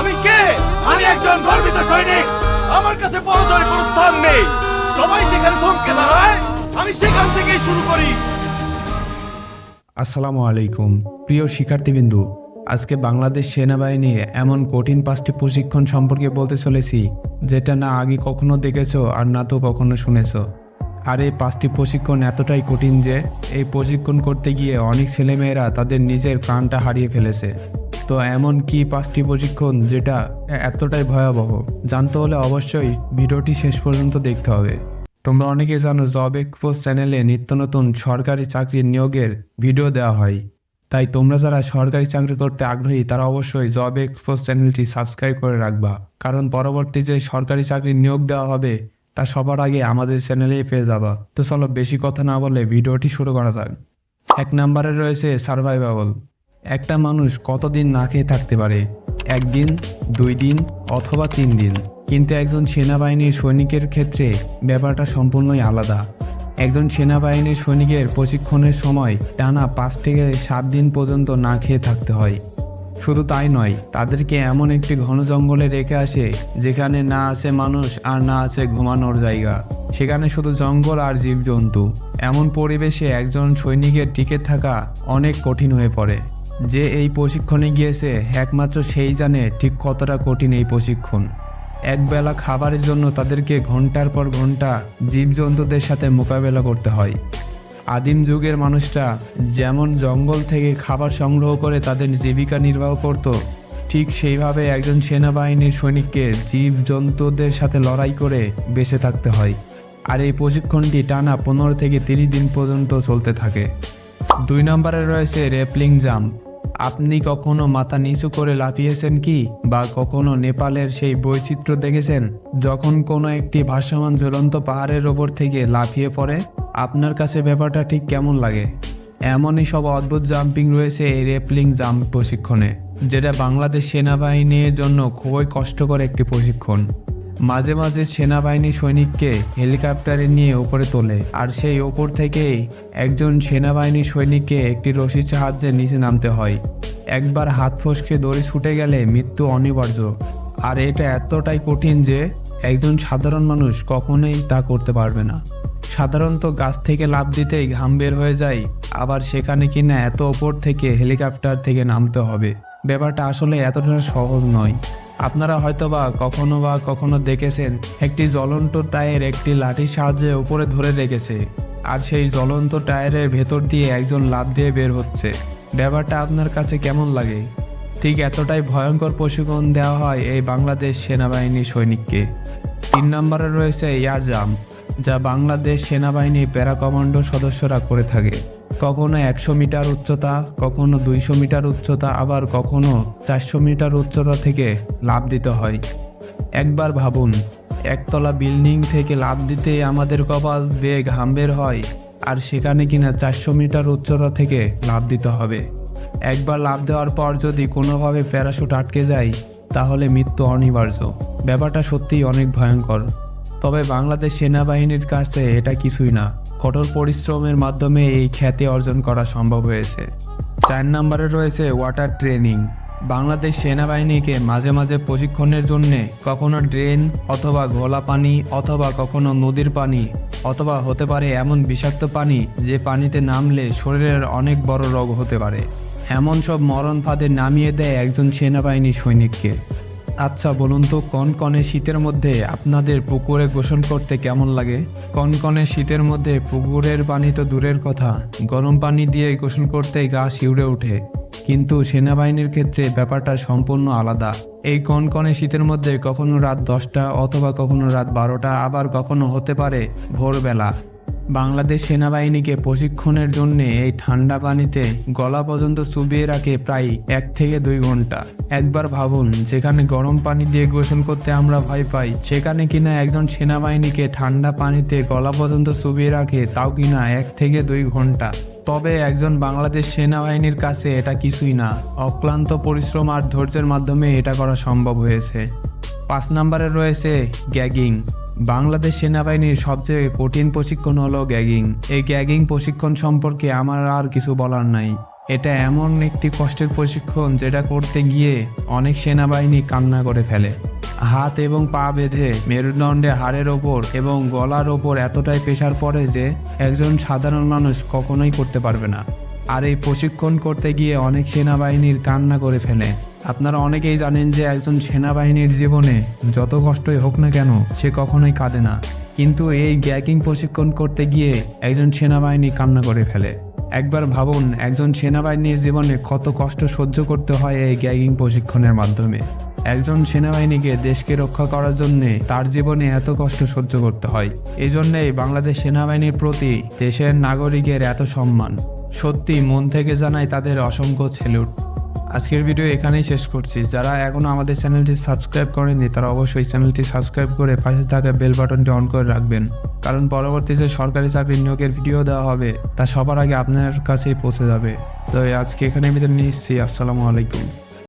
আমি কে? আমি একজন গর্বিত সৈনিক। আমার কাছে পরাজয়ের কোনো স্থান নেই। সবাই যেখানে থমকে দাঁড়ায়, আমি সেখান থেকেই শুরু করি। আসসালামু আলাইকুম। প্রিয় শিক্ষার্থীবৃন্দু, আজকে বাংলাদেশ সেনাবাহিনীর এমন কঠিন পাঁচটি প্রশিক্ষণ সম্পর্কে বলতে চলেছি, যেটা না আগে কখনো দেখেছ আর না তো কখনো শুনেছো। আর এই পাঁচটি প্রশিক্ষণ এতটাই কঠিন যে, এই প্রশিক্ষণ করতে গিয়ে অনেক ছেলেমেয়েরা তাদের নিজের প্রাণটা হারিয়ে ফেলেছে। তো এমন কি পাঁচটি প্রশিক্ষণ যেটা এতটাই ভয়াবহ? জানতে হলে অবশ্যই ভিডিওটি শেষ পর্যন্ত দেখতে হবে। তোমরা অনেকে জানো জব এক্সপোজ চ্যানেলে নিত্য নতুন সরকারি চাকরির নিয়োগের ভিডিও দেওয়া হয়। তাই তোমরা যারা সরকারি চাকরি করতে আগ্রহী, তারা অবশ্যই জব এক্সপোজ চ্যানেলটি সাবস্ক্রাইব করে রাখবা। কারণ পরবর্তী যে সরকারি চাকরির নিয়োগ দেওয়া হবে, তা সবার আগে আমাদের চ্যানেলেই পেয়ে যাবা। তো চলো বেশি কথা না বলে ভিডিওটি শুরু করা যাক। এক নম্বরে রয়েছে সার্ভাইভাবল। একটা মানুষ কতদিন না খেয়ে থাকতে পারে? একদিন, দুই দিন, অথবা তিন দিন। কিন্তু একজন সেনাবাহিনীর সৈনিকের ক্ষেত্রে ব্যাপারটা সম্পূর্ণই আলাদা। একজন সেনাবাহিনীর সৈনিকের প্রশিক্ষণের সময় টানা পাঁচ থেকে সাত দিন পর্যন্ত না খেয়ে থাকতে হয়। শুধু তাই নয়, তাদেরকে এমন একটি ঘন জঙ্গলে রেখে আসে, যেখানে না আছে মানুষ আর না আছে ঘুমানোর জায়গা। সেখানে শুধু জঙ্গল আর জীবজন্তু। এমন পরিবেশে একজন সৈনিকের টিকে থাকা অনেক কঠিন হয়ে পড়ে। যে এই প্রশিক্ষণে গিয়েছে, একমাত্র সেই জানে ঠিক কতটা কঠিন এই প্রশিক্ষণ। একবেলা খাবারের জন্য তাদেরকে ঘণ্টার পর ঘণ্টা জীবজন্তুদের সাথে মোকাবেলা করতে হয়। আদিম যুগের মানুষরা যেমন জঙ্গল থেকে খাবার সংগ্রহ করে তাদের জীবিকা নির্বাহ করত, ঠিক সেইভাবে একজন সেনাবাহিনীর সৈনিককে জীবজন্তুদের সাথে লড়াই করে বেঁচে থাকতে হয়। আর এই প্রশিক্ষণটি টানা পনেরো থেকে তিরিশ দিন পর্যন্ত চলতে থাকে। দুই নম্বরে রয়েছে রেপলিং জাম্প। আপনি কখনো মাথা নিচু করে লাফিয়েছেন কি? বা কখনো নেপালের সেই বৈচিত্র্য দেখেছেন? যখন কোনো একটি ভাসমান ঝুলন্ত পাহাড়ের ওপর থেকে লাফিয়ে পড়ে, আপনার কাছে ব্যাপারটা ঠিক কেমন লাগে? এমনই সব অদ্ভুত জাম্পিং রয়েছে এই রেপলিং জাম্প প্রশিক্ষণে, যেটা বাংলাদেশ সেনাবাহিনীর জন্য খুবই কষ্টকর একটি প্রশিক্ষণ। মাঝে মাঝে সেনাবাহিনী সৈনিককে হেলিকপ্টারে নিয়ে ওপরে তোলে, আর সেই ওপর থেকেই একজন সেনাবাহিনী সৈনিককে একটি রশির সাহায্যে নিচে নামতে হয়। একবার হাত ফসকে দড়ি ছুটে গেলে মৃত্যু অনিবার্য, আর এটা এতটাই কঠিন যে একজন সাধারণ মানুষ কখনোই তা করতে পারবে না। সাধারণত গাছ থেকে লাফ দিতেই ঘাম বের হয়ে যায়, আবার সেখানে কিনা এত ওপর থেকে হেলিকপ্টার থেকে নামতে হবে। ব্যাপারটা আসলে এতটা সহজ নয়। আপনারা হয়তো বা কখনো বা কখনো দেখেছেন, একটি জ্বলন্ত টায়ার একটি লাঠির সাহায্যে উপরে ধরে রেখেছে। আর সেই জ্বলন্ত টায়ারের ভেতর দিয়ে একজন লাভ দিয়ে বের হচ্ছে। ব্যাপারটা আপনার কাছে কেমন লাগে? ঠিক এতটাই ভয়ঙ্কর প্রশিক্ষণ দেওয়া হয় এই বাংলাদেশ সেনাবাহিনী সৈনিককে। তিন নম্বরে রয়েছে এয়ার জাম্প যা বাংলাদেশ সেনাবাহিনী প্যারা কমান্ডো সদস্যরা করে থাকে। কখনো একশো মিটার উচ্চতা, কখনো দুইশো মিটার উচ্চতা, আবার কখনো চারশো মিটার উচ্চতা থেকে লাভ দিতে হয়। একবার ভাবুন, একতলা বিল্ডিং থেকে লাভ দিতে আমাদের কপাল বেয়ে ঘাম বের হয়, আর সেখানে কিনা চারশো মিটার উচ্চতা থেকে লাভ দিতে হবে। একবার লাভ দেওয়ার পর যদি কোনোভাবে প্যারাশুট আটকে যায়, তাহলে মৃত্যু অনিবার্য। ব্যাপারটা সত্যিই অনেক ভয়ঙ্কর। তবে বাংলাদেশ সেনাবাহিনীর কাছে এটা কিছুই না। কঠোর পরিশ্রমের মাধ্যমে এই খ্যাতি অর্জন করা সম্ভব হয়েছে। চার নম্বরে রয়েছে ওয়াটার ট্রেনিং। বাংলাদেশ সেনাবাহিনীকে মাঝে মাঝে প্রশিক্ষণের জন্য কখনো ড্রেন অথবা ঘোলা পানি অথবা কখনো নদীর পানি অথবা হতে পারে এমন বিষাক্ত পানি যে পানিতে নামলে শরীরের অনেক বড় রোগ হতে পারে। এমন সব মরণ ফাঁদে নামিয়ে দেয় একজন সেনাবাহিনী সৈনিককে। আচ্ছা বলুন তো, কনকনে শীতের মধ্যে আপনাদের পুকুরে গোসল করতে কেমন লাগে? কনকনে শীতের মধ্যে পুকুরের পানি তো দূরের কথা। গরম পানি দিয়ে গোসল করতে গা শিউরে ওঠে। কিন্তু সেনাবাহিনীর ক্ষেত্রে ব্যাপারটা সম্পূর্ণ আলাদা। এই কনকনে শীতের মধ্যে কখনো রাত দশটা অথবা কখনো রাত বারোটা, আবার কখনো হতে পারে ভোরবেলা। বাংলাদেশ সেনাবাহিনীকে প্রশিক্ষণের জন্য এই ঠান্ডা পানিতে গলা পর্যন্ত চুবিয়ে রাখে প্রায় এক থেকে দুই ঘণ্টা। একবার ভাবুন, যেখানে গরম পানি দিয়ে গোসল করতে আমরা ভয় পাই, সেখানে কিনা একজন সেনাবাহিনীকে ঠান্ডা পানিতে গলা পর্যন্ত চুবিয়ে রাখে, তাও কিনা এক থেকে দুই ঘণ্টা। তবে একজন বাংলাদেশ সেনাবাহিনীর কাছে এটা কিছুই না। অক্লান্ত পরিশ্রম আর ধৈর্যের মাধ্যমে এটা করা সম্ভব হয়েছে। পাঁচ নম্বরে রয়েছে গ্যাগিং। বাংলাদেশ সেনাবাহিনীর সবচেয়ে কঠিন প্রশিক্ষণ হলো গ্যাগিং। এই গ্যাগিং প্রশিক্ষণ সম্পর্কে আমার আর কিছু বলার নাই। এটা এমন একটি কষ্টের প্রশিক্ষণ যেটা করতে গিয়ে অনেক সেনাবাহিনী কান্না করে ফেলে। হাত এবং পা বেঁধে মেরুদণ্ডে হাড়ের ওপর এবং গলার ওপর এতটাই প্রেশার পড়ে যে একজন সাধারণ মানুষ কখনোই করতে পারবে না। আর এই প্রশিক্ষণ করতে গিয়ে অনেক সেনাবাহিনীর কান্না করে ফেলে। আপনারা অনেকেই জানেন যে একজন সেনাবাহিনীর জীবনে যত কষ্টই হোক না কেন, সে কখনোই কাঁদে না। কিন্তু এই গ্যাকিং প্রশিক্ষণ করতে গিয়ে একজন সেনাবাহিনী কান্না করে ফেলে। একবার ভাবুন, একজন সেনাবাহিনীর জীবনে কত কষ্ট সহ্য করতে হয় এই গ্যাগিং প্রশিক্ষণের মাধ্যমে। একজন সেনাবাহিনীকে দেশকে রক্ষা করার জন্য তার জীবনে এত কষ্ট সহ্য করতে হয়। এই জন্যেই বাংলাদেশ সেনাবাহিনীর প্রতি দেশের নাগরিকের এত সম্মান। সত্যি মন থেকে জানাই তাদের অসংখ্য সেলুট। আজকের ভিডিও এখানেই শেষ করছি। যারা এখনও আমাদের চ্যানেলটি সাবস্ক্রাইব করেননি, তারা অবশ্যই চ্যানেলটি সাবস্ক্রাইব করে পাশে থাকা বেল বাটনটি অন করে রাখবেন। কারণ পরবর্তীতে সরকারি চাকরি নিয়োগের ভিডিও দেওয়া হবে, তা সবার আগে আপনার কাছেই পৌঁছে যাবে। তো আজকে এখানে আমি নিচ্ছি। আসসালামু আলাইকুম।